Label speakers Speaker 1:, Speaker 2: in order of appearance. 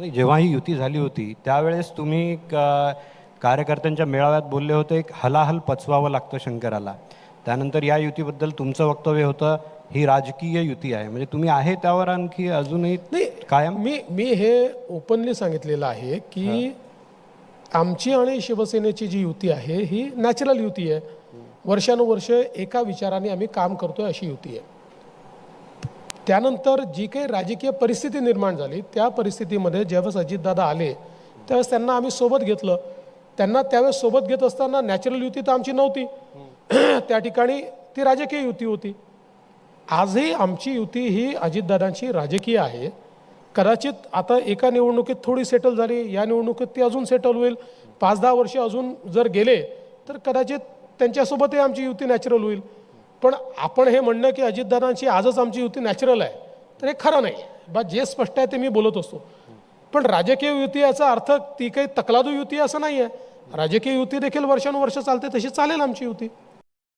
Speaker 1: आणि जेव्हा ही युती झाली होती त्यावेळेस तुम्ही क- कार्यकर्त्यांच्या मेळाव्यात बोलले होते एक हलाहल पचवावं लागतं शंकराला. त्यानंतर या युतीबद्दल तुमचं वक्तव्य होतं ही राजकीय युती आहे. म्हणजे तुम्ही आहे त्यावर आणखी अजूनही
Speaker 2: नाही
Speaker 1: कायम?
Speaker 2: मी मी हे ओपनली सांगितलेलं आहे की आमची आणि शिवसेनेची जी युती आहे ही नॅचरल युती आहे. वर्षानुवर्ष एका विचाराने आम्ही काम करतोय अशी युती आहे. त्यानंतर जी काही राजकीय परिस्थिती निर्माण झाली त्या परिस्थितीमध्ये ज्यावेळेस अजितदादा आले त्यावेळेस त्यांना आम्ही सोबत घेतलं. त्यांना त्यावेळेस सोबत घेत असताना नॅचरल युती तर आमची नव्हती. त्या ठिकाणी ती राजकीय युती होती. आजही आमची युती ही अजितदादांची राजकीय आहे. कदाचित आता एका निवडणुकीत थोडी सेटल झाली या निवडणुकीत ती अजून सेटल होईल. पाच दहा वर्ष अजून जर गेले तर कदाचित त्यांच्यासोबतही आमची युती नॅचरल होईल. पण आपण हे म्हणणं की अजितदादांची आजच आमची युती नॅचरल आहे तर हे खरं नाही. बा जे स्पष्ट आहे ते मी बोलत असतो. पण राजकीय युती याचा अर्थ ती काही तकलादू युती असं नाही आहे राजकीय युती देखील वर्षानुवर्ष चालते तशी चालेल आमची युती.